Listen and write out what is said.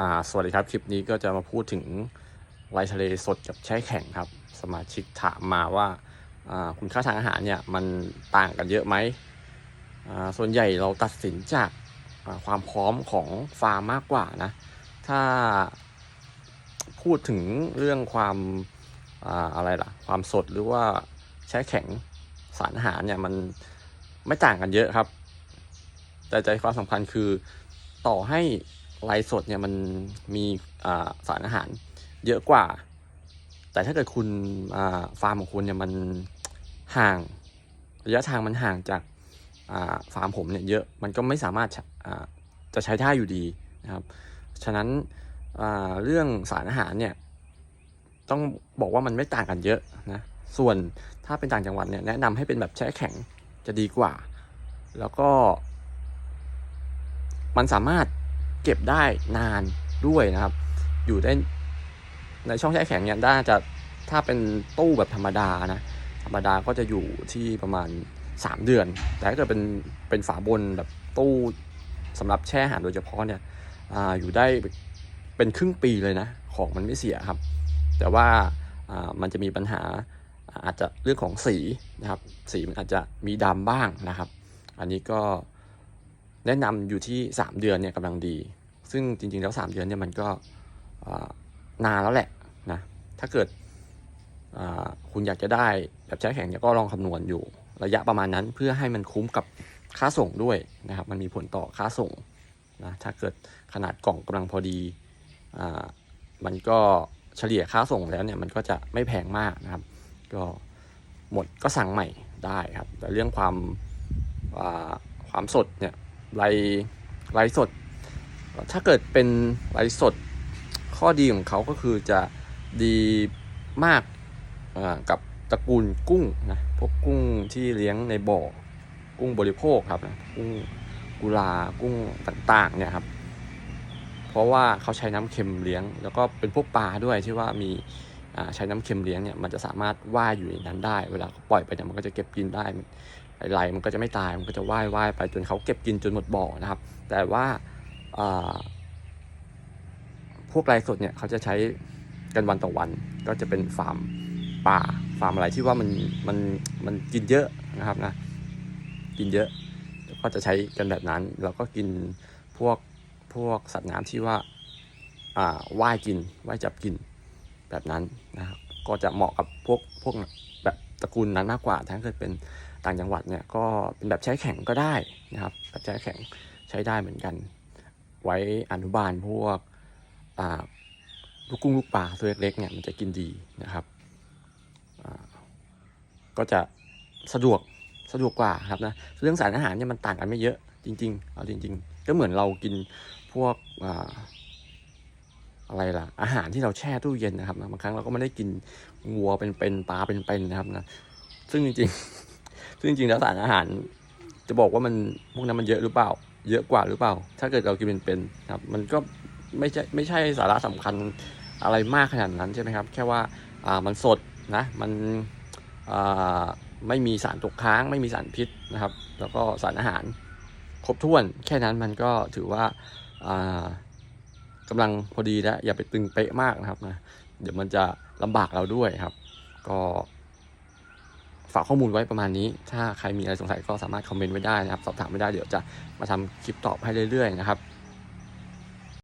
อ่าสวัสดีครับ คลิปนี้ก็จะมาพูดถึงไวน์ทะเลสดกับแช่แข็งครับ สมาชิกถามมาว่าอ่าคุณค่าทางอาหารเนี่ยมันต่างกันเยอะไหมอ่าส่วนใหญ่เราตัดสินจากความพร้อมของฟาร์มมากกว่านะ ถ้าพูดถึงเรื่องความอาอะไรล่ะ ความสดหรือว่าแช่แข็งสารอาหารเนี่ยมันไม่ต่างกันเยอะครับ แต่ใจความสำคัญคือต่อให้ ไลฟ์สดเนี่ยมันมีสารอาหารเยอะกว่า แต่ถ้าเกิดคุณฟาร์มของคุณเนี่ยมันห่างระยะทางมันห่างจากฟาร์มผมเนี่ยเยอะมันก็ไม่สามารถจะใช้ได้อยู่ดีนะครับ ฉะนั้นเรื่องสารอาหารเนี่ยต้องบอกว่ามันไม่ต่างกันเยอะนะส่วนถ้าเป็นต่างจังหวัดเนี่ยแนะนำให้เป็นแบบแช่แข็งจะดีกว่า แล้วก็ มันสามารถ เก็บได้นานด้วยนะครับ อยู่ได้ในช่องแช่แข็งเนี่ยน่าจะถ้าเป็นตู้แบบธรรมดานะธรรมดาก็จะอยู่ที่ประมาณ 3 เดือน แต่ถ้าเกิดเป็นเป็นฝาบนแบบตู้สำหรับแช่อาหารโดยเฉพาะเนี่ยออยู่ได้เป็นครึ่งปีเลยนะ ของมันไม่เสียครับ แต่ว่าอ่ามันจะมีปัญหาอาจจะเรื่องของสีนะครับ สีมันอาจจะมีดำบ้างนะครับ อันนี้ก็ แนะนำอยู่ที่ 3 เดือนเนี่ยกำลังดี ซึ่งจริงๆ แล้ว 3 เดือนเนี่ยมันก็นานแล้วแหละนะ ถ้าเกิดคุณอยากจะได้แบบใช้แข็งเนี่ยก็ลองคำนวณอยู่ระยะประมาณนั้นเพื่อให้มันคุ้มกับค่าส่งด้วยนะครับ มันมีผลต่อค่าส่งนะถ้าเกิดขนาดกล่องกำลังพอดีอ่ามันก็เฉลี่ยค่าส่งแล้วเนี่ยมันก็จะไม่แพงมากนะครับ ก็หมดก็สั่งใหม่ได้ครับ แต่เรื่องความความสดเนี่ย ไลไลสด ถ้าเกิดเป็นไลสด ข้อดีของเขาก็คือจะดีมากกับตระกูลกุ้งนะพวกกุ้งที่เลี้ยงในบ่อกุ้งบริโภคครับนะกุ้งกุลากุ้งต่างๆเนี่ยครับ เพราะว่าเขาใช้น้ำเค็มเลี้ยง แล้วก็เป็นพวกปลาด้วยที่ว่ามีใช้น้ำเค็มเลี้ยงเนี่ยมันจะสามารถว่ายอยู่ในนั้นได้ เวลาเขาปล่อยไปเนี่ยมันก็จะเก็บกินได้ ไหลมันก็จะไม่ตายมันก็จะว่ายว่ายไปจนเขาเก็บกินจนหมดบ่อนะครับ แต่ว่าพวกไรสดเนี่ยเขาจะใช้กันวันต่อวัน ก็จะเป็นฟาร์มป่าฟาร์มอะไรที่ว่ามันมันมันกินเยอะนะครับนะกินเยอะก็จะใช้กันแบบนั้นแล้วก็กินพวกพวกสัตว์น้ำที่ว่าอ่าว่ายกินว่ายจับกินแบบนั้นนะครับก็จะเหมาะกับพวกพวกแบบตระกูลนั้นมากกว่าถ้าเกิดเป็น ต่างจังหวัดเนี่ยก็เป็นแบบใช้แข็งก็ได้นะครับแบบใช้แข็งใช้ได้เหมือนกัน ไว้อนุบาลพวกลูกกุ้งลูกปลาตัวเล็กๆเนี่ยมันจะกินดีนะครับก็จะสะดวกสะดวกกว่าครับนะเรื่องสารอาหารเนี่ยมันต่างกันไม่เยอะจริง ๆ เอาจริง ๆ ก็เหมือนเรากินพวกอะไรล่ะ อาหารที่เราแช่ตู้เย็นนะครับนะบางครั้งเราก็ไม่ได้กินงัวเป็นๆปลาเป็นๆนะครับนะซึ่งจริง ๆ ซึ่งจริงๆแล้วสารอาหาร จะบอกว่ามันพวกนั้นมันเยอะหรือเปล่า เยอะกว่าหรือเปล่า ถ้าเกิดเรากินเป็นๆครับ มันก็ไม่ใช่ไม่ใช่สาระสำคัญอะไรมากขนาดนั้นใช่ไหมครับ แค่ว่าอ่ามันสดนะมันอ่าไม่มีสารตกค้าง ไม่มีสารพิษนะครับ แล้วก็สารอาหารครบถ้วน แค่นั้นมันก็ถือว่าอ่ากำลังพอดีแล้วอย่าไปตึงเป๊ะมากนะครับนะเดี๋ยวมันจะลำบากเราด้วยครับ ก็ ฝากข้อมูลไว้ประมาณนี้ ถ้าใครมีอะไรสงสัยก็สามารถคอมเมนต์ไว้ได้นะครับ สอบถามไม่ได้เดี๋ยวจะมาทำคลิปตอบให้เรื่อยๆนะครับ